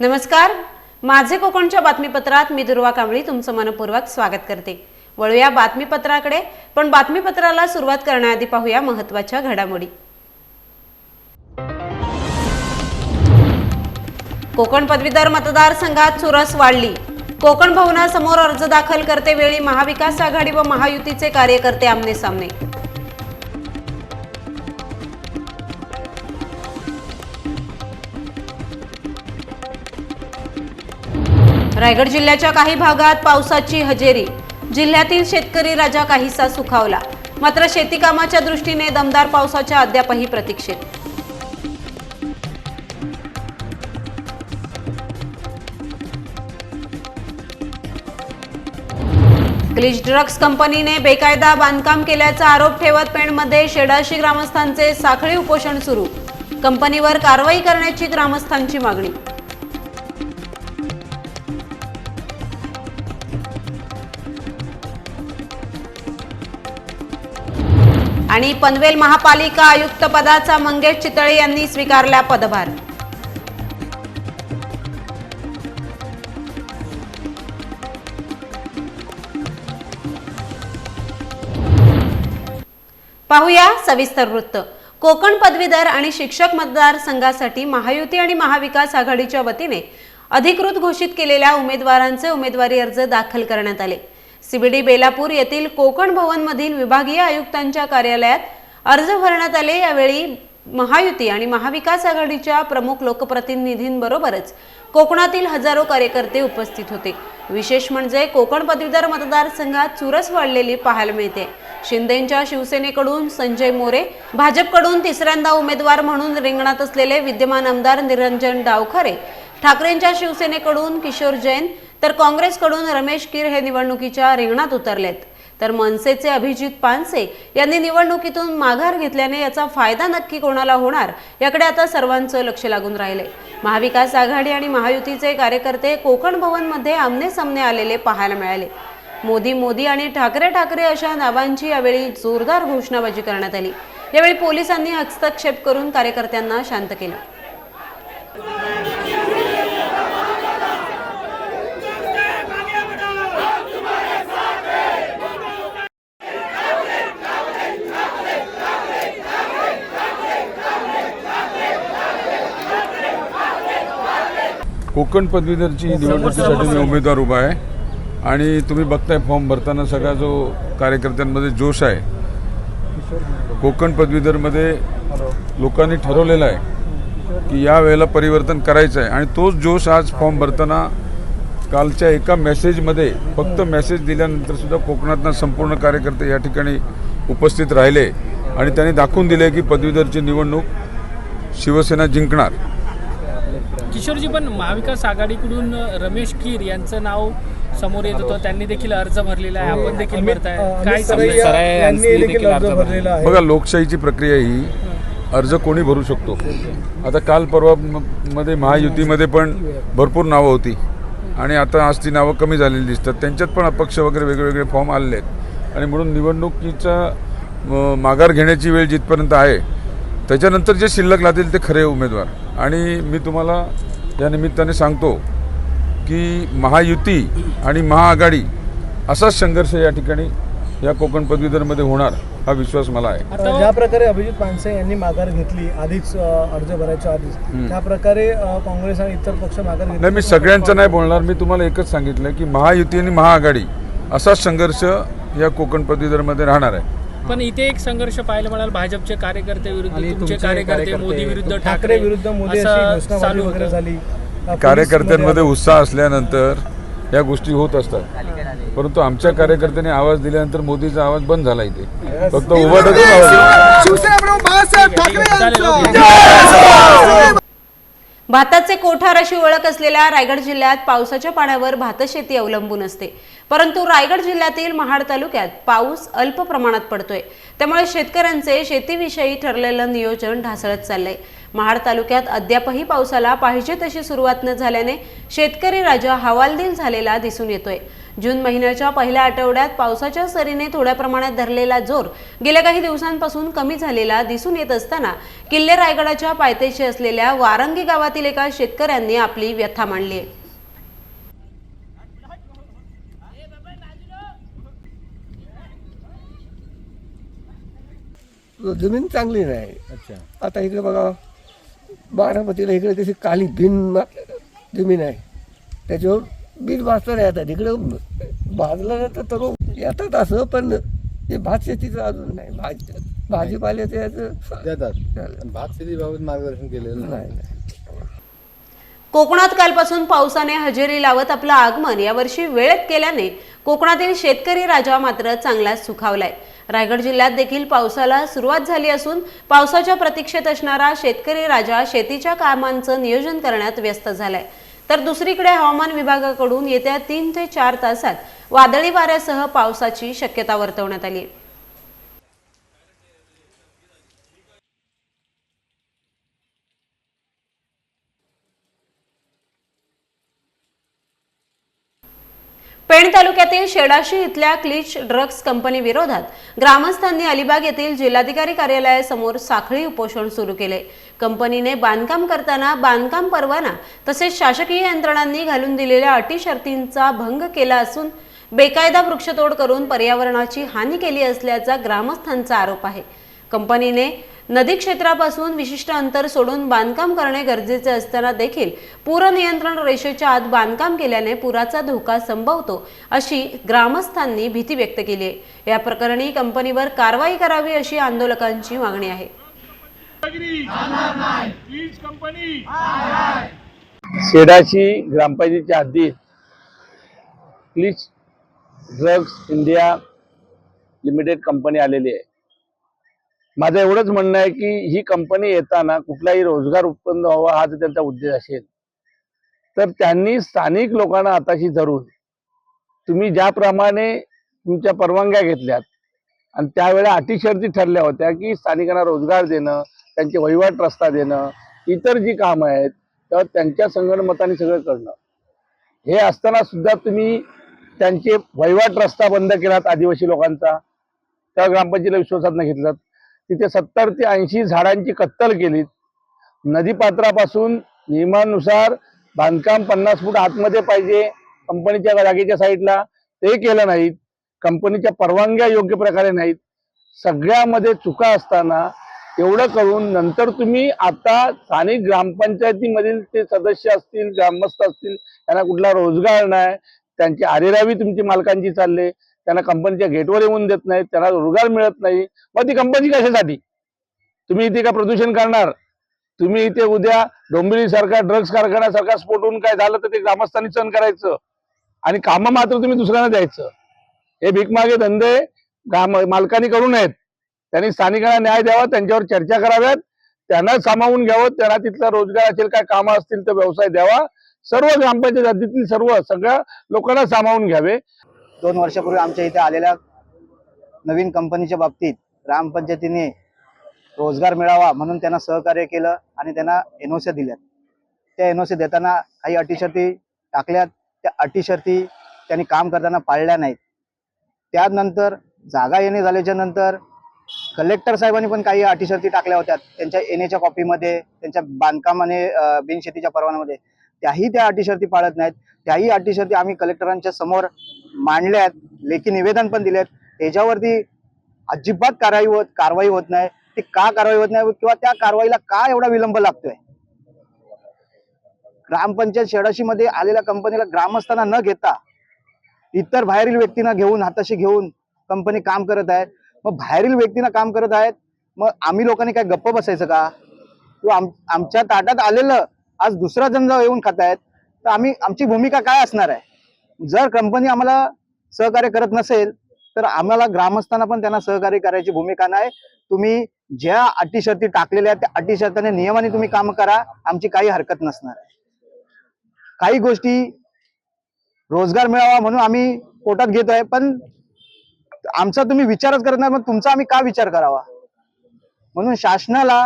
नमस्कार. माझे कोकणच्या बातमीपत्रात मी दुर्वा कांबळी तुमचं मनपूर्वक स्वागत करते. वळूया बातमीपत्राकडे पण बातमीपत्राला सुरुवात करण्याआधी पाहूया महत्त्वाच्या घडामोडी. कोकण पदवीधर मतदारसंघात चुरस वाढली. कोकण भवनासमोर अर्ज दाखल करते वेळी महाविकास आघाडी व महायुतीचे कार्यकर्ते आमने सामने रायगड जिल्ह्याच्या काही भागात पावसाची हजेरी. जिल्ह्यातील शेतकरी राजा काहीसा सुखावला. मात्र शेती कामाच्या दृष्टीने दमदार पावसाच्या अद्यापही प्रतीक्षेत. ग्लिच ड्रग्ज कंपनीने बेकायदा बांधकाम केल्याचा आरोप ठेवत पेणमध्ये शेडाशी ग्रामस्थांचे साखळी उपोषण सुरू. कंपनीवर कारवाई करण्याची ग्रामस्थांची मागणी. आणि पनवेल महापालिका आयुक्त पदाचा मंगेश चितळे यांनी स्वीकारला पदभार. पाहूया सविस्तर वृत्त. कोकण पदवीधर आणि शिक्षक मतदारसंघासाठी महायुती आणि महाविकास आघाडीच्या वतीने अधिकृत घोषित केलेल्या उमेदवारांचे उमेदवारी अर्ज दाखल करण्यात आले. सीबीडी बेलापूर येथील कोकण भवनमधील विभागीय आयुक्तांच्या कार्यालयात अर्ज भरण्यात आले. यावेळी महायुती आणि महाविकास आघाडीच्या प्रमुख लोकप्रतिनिधींबरोबरच कोकणातील हजारो कार्यकर्ते उपस्थित होते. विशेष म्हणजे कोकण पदवीधर मतदारसंघात चुरस वाढलेली पाहायला मिळते. शिंदेंच्या शिवसेनेकडून संजय मोरे भाजपकडून तिसऱ्यांदा उमेदवार म्हणून रिंगणात असलेले विद्यमान आमदार निरंजन डावखरे ठाकरेंच्या शिवसेनेकडून किशोर जैन तर काँग्रेसकडून रमेश कीर हे निवडणुकीच्या रिंगणात उतरलेत. तर मनसेचे अभिजित पानसे यांनी निवडणुकीतून माघार घेतल्याने याचा फायदा नक्की कोणाला होणार याकडे आता सर्वांचं लक्ष लागून राहिले. महाविकास आघाडी आणि महायुतीचे कार्यकर्ते कोकण भवनमध्ये आमने सामने आलेले पाहायला मिळाले. मोदी मोदी आणि ठाकरे ठाकरे अशा नावांची यावेळी जोरदार घोषणाबाजी करण्यात आली. यावेळी पोलिसांनी हस्तक्षेप करून कार्यकर्त्यांना शांत केलं. कोकण पदवीधरची निवडणुकीसाठी मी उमेदवार उभा आहे. आणि तुम्ही बघताय फॉर्म भरताना सगळा जो कार्यकर्त्यांमध्ये जोश आहे कोकण पदवीधरमध्ये लोकांनी ठरवलेला आहे की या वेळेला परिवर्तन करायचं आहे. आणि तोच जोश आज फॉर्म भरताना कालच्या एका मेसेजमध्ये फक्त मेसेज दिल्यानंतर सुद्धा कोकणातनं संपूर्ण कार्यकर्ते या ठिकाणी उपस्थित राहिले. आणि त्यांनी दाखवून दिले की पदवीधरची निवडणूक शिवसेना जिंकणार. किशोरजी पण महाविकास आघाडीकडून रमेश कीर यांचं नाव समोर येत होतं. त्यांनी देखील अर्ज भरलेला आहे. आपण देखील भरताय. काय अमित समजतं? सरैया यांनी देखील अर्ज भरलेला आहे. बघा लोकशाहीची प्रक्रिया ही अर्ज कोणी भरू शकतो? आता काल परवा मध्ये महायुतीमध्ये पण भरपूर नावं होती. आणि आता आज ती नावं कमी झालेली दिसतात. त्यांच्यात पण अपक्ष वगैरे वेगवेगळे फॉर्म आलेले आहेत. आणि म्हणून निवडणुकीचा माघार घेण्याची वेळ जिथपर्यंत आहे त्याच्यानंतर जे शिल्लक लागतील ते खरे उमेदवार. आणि मी तुम्हाला या निमित्ताने सांगतो की महायुती आणि महाआघाडी असाच संघर्ष या ठिकाणी या कोकण पदवीधरमध्ये होणार हा विश्वास मला आहे. ज्या प्रकारे अभिजित पानसे यांनी माघार घेतली आधीच अर्ज भरायच्या आधीच त्या प्रकारे काँग्रेस आणि इतर पक्ष माघार घेतली नाही मी सगळ्यांचं नाही बोलणार मी तुम्हाला एकच सांगितलं की महायुती आणि महाआघाडी असाच संघर्ष या कोकण पदवीधरमध्ये राहणार आहे. पण इथे एक संघर्ष पाहायला मिळाल. भाजपचे कार्यकर्ते विरुद्ध तुमचे कार्यकर्ते मोदी विरुद्ध ठाकरे विरुद्ध मोदी चालू. झाली. कार्यकर्त्यांमध्ये मध्ये- उत्साह असल्यानंतर या गोष्टी होत असतात. परंतु आमच्या कार्यकर्त्यांनी आवाज दिल्यानंतर मोदीचा आवाज बंद झाला इथे. फक्त उभाटच आवाज. भाताचे कोठार अशी ओळख असलेल्या रायगड जिल्ह्यात पावसाच्या पाण्यावर भातशेती अवलंबून असते. परंतु रायगड जिल्ह्यातील महाड तालुक्यात पाऊस अल्प प्रमाणात पडतोय. त्यामुळे शेतकऱ्यांचे शेतीविषयी ठरलेलं नियोजन ढासळत चाललंय. महाड तालुक्यात अद्यापही पावसाला पाहिजे तशी सुरुवात न झाल्याने शेतकरी राजा हवालदिल झालेला दिसून येतोय. जून महिन्याच्या पहिल्या आठवड्यात पावसाच्या सरीने थोड्या प्रमाणात धरलेला जोर गेल्या काही दिवसांपासून कमी झालेला दिसून येत असताना किल्ले रायगडाच्या पायथ्याशी असलेल्या वारंगी गावातील एका शेतकऱ्यांनी आपली व्यथा मांडली. आहे जमीन चांगली नाही. अच्छा. आता इकडे बघा बारामतीला इकडे कशी काली भिन जमीन आहे. त्याच्यावर बीज भाजता येतात. इकडे भाजलं नाही तर येतात असं पण हे भात शेतीचं अजून नाही. भाजी भाजीपाल्याचं याचं देतात. भात शेतीबाबत मार्गदर्शन केलेलं नाही. नाही नाही. कोकणात कालपासून पावसाने हजेरी लावत आपलं आगमन. यावर्षी वेळेत केल्याने कोकणातील शेतकरी राजा मात्र चांगलाच सुखावलाय. रायगड जिल्ह्यात देखील पावसाला सुरुवात झाली असून पावसाच्या प्रतीक्षेत असणारा शेतकरी राजा शेतीच्या कामांचं नियोजन करण्यात व्यस्त झालाय. तर दुसरीकडे हवामान विभागाकडून येत्या तीन ते चार तासात वादळी वाऱ्यासह पावसाची शक्यता वर्तवण्यात आली आहे. पेण तालुक्यातील शेडाशी इथल्या क्लिच ड्रग्ज कंपनी विरोधात ग्रामस्थांनी अलिबाग येथील जिल्हाधिकारी कार्यालयासमोर साखळी उपोषण सुरू केले. कंपनीने बांधकाम करताना बांधकाम परवाना तसेच शासकीय यंत्रणांनी घालून दिलेल्या अटी शर्तींचा भंग केला असून बेकायदा वृक्षतोड करून पर्यावरणाची हानी केली असल्याचा ग्रामस्थांचा आरोप आहे. कंपनीने नदी क्षेत्रापासून विशिष्ट अंतर सोडून बांधकाम करणे गरजेचे असताना देखील पूर नियंत्रण रेषेच्या आत बांधकाम केल्याने पुराचा धोका संभवतो अशी ग्रामस्थांनी भीती व्यक्त केली आहे. या प्रकरणी कंपनीवर कारवाई करावी अशी आंदोलकांची मागणी आहे. शेडाशी ग्रामपंचायतीच्या हद्दीत क्लिच ड्रग्स इंडिया लिमिटेड कंपनी आलेली आहे. माझं एवढंच म्हणणं आहे की ही कंपनी येताना कुठलाही रोजगार उत्पन्न व्हावा हा जर त्यांचा उद्देश असेल. तर त्यांनी स्थानिक लोकांना आताशी धरून तुम्ही ज्याप्रमाणे तुमच्या परवानग्या घेतल्यात आणि त्यावेळेला अटी ठरल्या होत्या की स्थानिकांना रोजगार देणं त्यांचे वहिवाट रस्ता देणं इतर जी कामं आहेत तर त्यांच्या संगणमताने सगळं करणं. हे असताना सुद्धा तुम्ही त्यांचे वहिवाट रस्ता बंद केलात आदिवासी लोकांचा. त्या ग्रामपंचायतीला विश्वासात न घेतलात. तिथे सत्तर ते ऐंशी झाडांची कत्तल केलीत. नदीपात्रापासून नियमानुसार बांधकाम पन्नास फूट आतमध्ये पाहिजे. कंपनीच्या जागेच्या साईडला ते केलं नाहीत. कंपनीच्या परवानग्या योग्य प्रकारे नाहीत. सगळ्यामध्ये चुका असताना एवढं करून नंतर तुम्ही आता स्थानिक ग्रामपंचायतीमधील ते सदस्य असतील ग्रामस्थ असतील त्यांना कुठला रोजगार नाही त्यांची आरेरावी तुमची मालकांची चालले. त्यांना कंपनीच्या गेटवर येऊन देत नाहीत त्यांना रोजगार मिळत नाही. मग ती कंपनी कशासाठी? तुम्ही इथे का प्रदूषण करणार? तुम्ही इथे उद्या डोंबिवली सारखा ड्रग्स कारखान्यासारखा स्फोट होऊन काय झालं तर ते ग्रामस्थांनी सहन करायचं? आणि कामं मात्र तुम्ही दुसऱ्यांना द्यायचं. हे भीकमागे धंदे मालकांनी करू नयेत. त्यांनी स्थानिकांना न्याय द्यावा त्यांच्यावर चर्चा कराव्यात. त्यांना सामावून घ्यावं त्यांना तिथला रोजगार असेल काय कामं असतील तर व्यवसाय द्यावा. सर्व ग्रामपंचायत हद्दीतील सर्व सगळ्या लोकांना सामावून घ्यावे. दोन वर्षापूर्वी आमच्या इथे आलेल्या नवीन कंपनीच्या बाबतीत ग्रामपंचायतीने रोजगार मिळावा म्हणून त्यांना सहकार्य केलं आणि त्यांना एनओसी दिल्यात. त्या एनओसी देताना काही अटीशर्ती टाकल्यात. त्या अटीशर्ती त्यांनी काम करताना पाळल्या नाहीत. त्यानंतर जागा येणे झाल्याच्यानंतर कलेक्टर साहेबांनी पण काही अटीशर्ती टाकल्या होत्या. त्यांच्या येण्याच्या कॉपीमध्ये त्यांच्या बांधकाम आणि बिनशेतीच्या परवान्यामध्ये त्याही त्या अटीशर्ती पाळत नाहीत. त्याही अटीशर्ती आम्ही कलेक्टरांच्या समोर मांडल्यात लेखी निवेदन पण दिलेत. त्याच्यावरती अजिबात कारवाई होत कारवाई होत नाही. ती का कारवाई होत नाही किंवा त्या कारवाईला का एवढा विलंब लागतोय? ग्रामपंचायत शेडाशी मध्ये आलेल्या कंपनीला ग्रामस्थांना न घेता इतर बाहेरील व्यक्तींना घेऊन हाताशी घेऊन कंपनी काम करत आहेत. मग बाहेरील व्यक्तींना काम करत आहेत. मग आम्ही लोकांनी काय गप्प बसायचं का? किंवा आम आमच्या ताटात आलेलं आज दुसरा जण जर येऊन खात आहेत तर आम्ही आमची भूमिका काय असणार आहे? जर कंपनी आम्हाला सहकार्य करत नसेल तर आम्हाला ग्रामस्थांना पण त्यांना सहकार्य करायची भूमिका नाही. तुम्ही ज्या अटी शर्ती टाकलेल्या आहेत त्या अटी शर्तीने नियमाने तुम्ही काम करा आमची काही हरकत नसणार आहे. काही गोष्टी रोजगार मिळावा म्हणून आम्ही पोटात घेतोय पण आमचा तुम्ही विचारच करत नाही मग तुमचा आम्ही का विचार करावा? म्हणून शासनाला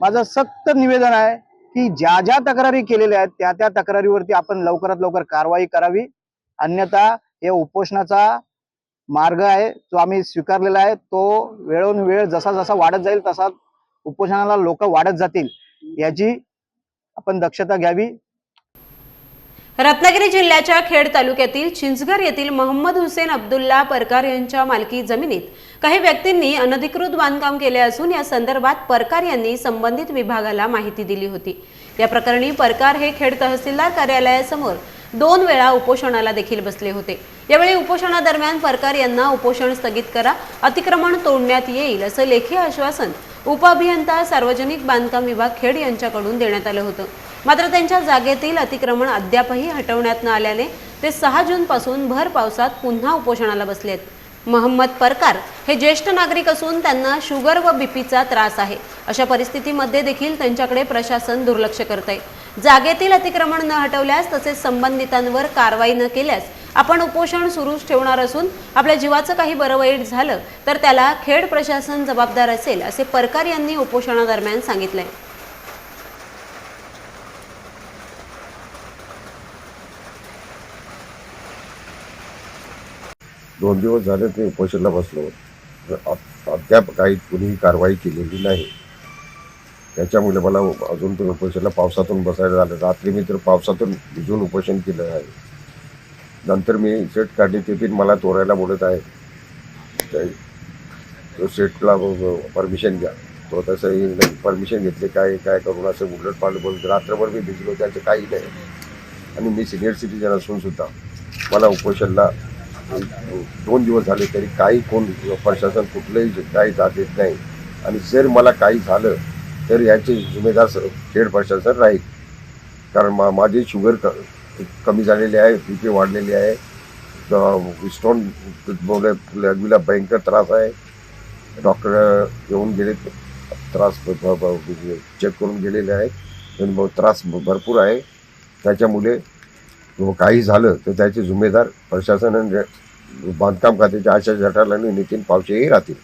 माझं सक्त निवेदन आहे की ज्या ज्या तक्रारी केलेल्या आहेत त्या त्या तक्रारीवरती आपण लवकरात लवकर कारवाई करावी. अन्यथा हे उपोषणाचा मार्ग आहे जो आम्ही स्वीकारलेला आहे तो वेळोन वेळ जसा जसा वाढत जाईल तसा उपोषणाला लोक वाढत जातील याची आपण दक्षता घ्यावी. रत्नागिरी जिल्ह्याच्या खेड तालुक्यातील चिंचघर येथील मोहम्मद हुसेन अब्दुल्ला परकार यांच्या मालकी जमिनीत काही व्यक्तींनी अनधिकृत बांधकाम केले असून या संदर्भात परकार यांनी संबंधित विभागाला माहिती दिली होती. या प्रकरणी परकार हे खेड तहसीलदार कार्यालयासमोर दोन वेळा उपोषणाला देखील बसले होते. यावेळी उपोषणादरम्यान परकार यांना उपोषण स्थगित करा अतिक्रमण तोडण्यात येईल असं लेखी आश्वासन उपअभियंता सार्वजनिक बांधकाम विभाग खेड यांच्याकडून देण्यात आलं होतं. मात्र त्यांच्या जागेतील अतिक्रमण अद्यापही हटवण्यात न आल्याने ते सहा जूनपासून भर पावसात पुन्हा उपोषणाला बसले आहेत. परकार हे ज्येष्ठ नागरिक असून त्यांना शुगर व बीपीचा त्रास आहे. अशा परिस्थितीमध्ये देखील त्यांच्याकडे प्रशासन दुर्लक्ष करत आहे जागेतील अतिक्रमण न हटवल्यास तसेच संबंधितांवर कारवाई न केल्यास आपण उपोषण सुरूच ठेवणार असून आपल्या जीवाचं काही बरं वाईट झालं तर त्याला खेड प्रशासन जबाबदार असेल असे परकार यांनी उपोषणादरम्यान सांगितलंय. दोन दिवस झाले ते उपोषणला बसलो. अ- अद्याप काही कुणीही कारवाई केलेली नाही. त्याच्यामुळे मला अजून पण उपोषणला पावसातून बसायला झालं. रात्री मी तर पावसातून भिजून उपोषण केलं आहे. नंतर मी सेट काढली ते पण मला तोरायला बोलत आहे. तो सेटला परमिशन घ्या. तो तसं परमिशन घेतले काय काय करून असं उलट पालट बोलत रात्रभर मी भिजलो. त्याचं काही नाही. आणि मी सिनियर सिटीजन असून सुद्धा मला उपोषणला दोन दिवस झाले तरी काही कोण प्रशासन कुठलंही काही जात येत नाही. आणि जर मला काही झालं तर याचे जिम्मेदार खेड प्रशासन राहील. कारण मा माझे शुगर क कमी झालेले आहे बीपी वाढलेली आहे. स्टोन लघवीला भयंकर त्रास आहे. डॉक्टर येऊन गेले त्रास चेक करून गेलेले आहेत. आणि त्रास भरपूर आहे. त्याच्यामुळे किंवा काही झालं तर त्याचे जिम्मेदार प्रशासन आणि बांधकाम खात्याचे आशा जठार आणि नितीन पावशेही राहतील.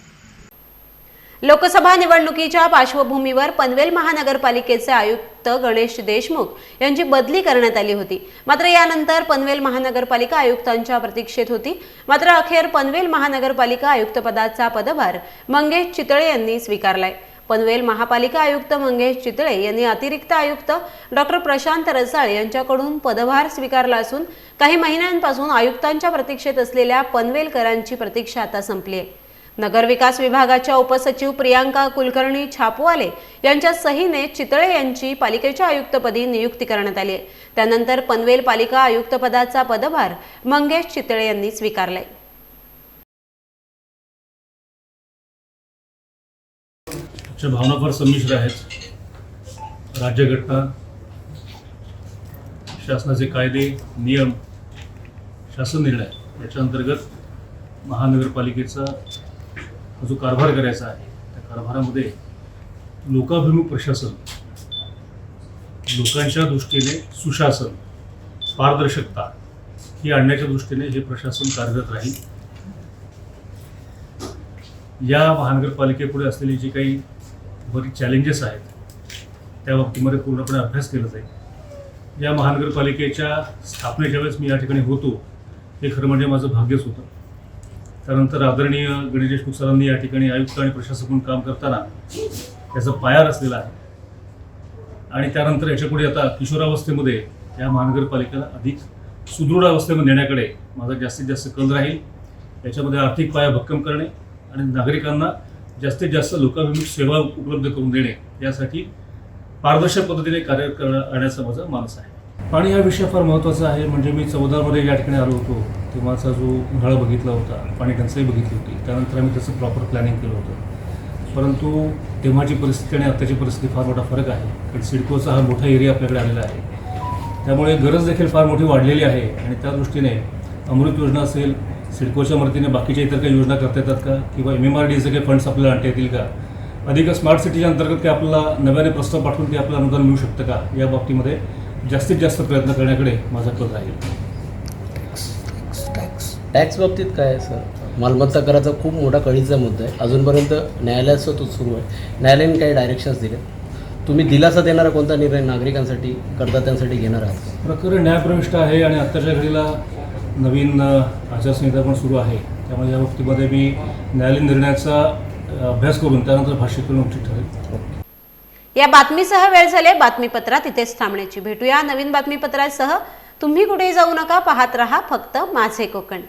लोकसभा निवडणुकीच्या पार्श्वभूमीवर पनवेल महानगरपालिकेचे आयुक्त गणेश देशमुख यांची बदली करण्यात आली होती. मात्र यानंतर पनवेल महानगरपालिका आयुक्तांच्या प्रतीक्षेत होती. मात्र अखेर पनवेल महानगरपालिका आयुक्तपदाचा पदभार मंगेश चितळे यांनी स्वीकारलाय. पनवेल महापालिका आयुक्त मंगेश चितळे यांनी अतिरिक्त आयुक्त डॉक्टर प्रशांत रसाळ यांच्याकडून पदभार स्वीकारला असून काही महिन्यांपासून आयुक्तांच्या प्रतीक्षेत असलेल्या पनवेलकरांची प्रतीक्षा आता संपली आहे. नगरविकास विभागाच्या उपसचिव प्रियांका कुलकर्णी छापवाले यांच्या सहीने चितळे यांची पालिकेच्या आयुक्तपदी नियुक्ती करण्यात आली आहे. त्यानंतर पनवेल पालिका आयुक्तपदाचा पदभार मंगेश चितळे यांनी स्वीकारलाय. च्या भावना फार संमिश्र आहेत. राज्यघटना शासनाचे कायदे नियम शासन निर्णय याच्या अंतर्गत महानगरपालिकेचा जो कारभार करायचा आहे त्या कारभारामध्ये लोकाभिमुख प्रशासन लोकांच्या दृष्टीने सुशासन पारदर्शकता ही आणण्याच्या दृष्टीने हे प्रशासन कार्यरत राहील. या महानगरपालिकेपुढे असलेली जी काही बरीच चॅलेंजेस आहेत. त्या बाबतीमध्ये पूर्णपणे अभ्यास केला जाईल या महानगरपालिकेच्या स्थापनेच्या वेळेस मी या ठिकाणी होतो हे खरं म्हणजे माझं भाग्यच होतं. त्यानंतर आदरणीय गणेश देशमुख सरांनी या ठिकाणी आयुक्त आणि प्रशासक म्हणून काम करताना त्याचा पाया रचलेला आहे. आणि त्यानंतर याच्यापुढे आता किशोरावस्थेमध्ये या महानगरपालिकेला अधिक सुदृढ अवस्थेमध्ये नेण्याकडे माझा जास्तीत जास्त कल राहील. याच्यामध्ये आर्थिक पाया भक्कम करणे आणि नागरिकांना जास्तीत जास्त लोकाभिमुख सेवा उपलब्ध करून देणे यासाठी पारदर्शक पद्धतीने कार्य करणं आणण्याचा माझा मानस आहे. पाणी हा विषय फार महत्त्वाचा आहे म्हणजे मी चौदामध्ये या ठिकाणी आलो होतो तेव्हाचा जो उन्हाळा बघितला होता पाणी टंचाई बघितली होती त्यानंतर आम्ही त्याचं प्रॉपर प्लॅनिंग केलं होतं. परंतु तेव्हाची परिस्थिती आणि आत्ताची परिस्थिती फार मोठा फरक आहे कारण सिडकोचा हा मोठा एरिया आपल्याकडे आलेला आहे. त्यामुळे गरज देखील फार मोठी वाढलेली आहे आणि त्या दृष्टीने अमृत योजना असेल सिडकोच्या मदतीने बाकीच्या इतर काही योजना करता येतात का? किंवा एम एम आर डीचे काही फंड्स आपल्याला आणता येतील का? अधिक स्मार्ट सिटीच्या अंतर्गत काही आपल्याला नव्याने प्रस्ताव पाठवून ते आपल्याला अनुदान मिळू शकतं का? या बाबतीमध्ये जास्तीत जास्त प्रयत्न करण्याकडे माझा कल राहील. टॅक्स बाबतीत काय आहे सर मालमत्ता कराचा खूप मोठा कळीचा मुद्दा आहे. अजूनपर्यंत न्यायालयाचा तो सुरू आहे. न्यायालयाने काही डायरेक्शन्स दिले तुम्ही दिलासा देणारा कोणता निर्णय नागरिकांसाठी करदात्यांसाठी घेणार आहात? प्रकरण न्यायप्रविष्ट आहे आणि आत्ताच्या घडीला नवीन आचारसंहिता पण सुरू आहे. त्यामुळे या बाबतीमध्ये मी न्यायालयीन निर्णयाचा अभ्यास करून त्यानंतर भाष्य करून उचित ठरेल. या बातमीसह वेळ झाले बातमीपत्रात इथेच थांबण्याची भेटूया. नवीन बातमीपत्रासह तुम्ही कुठेही जाऊ नका. पाहत रहा फक्त माझे कोकण.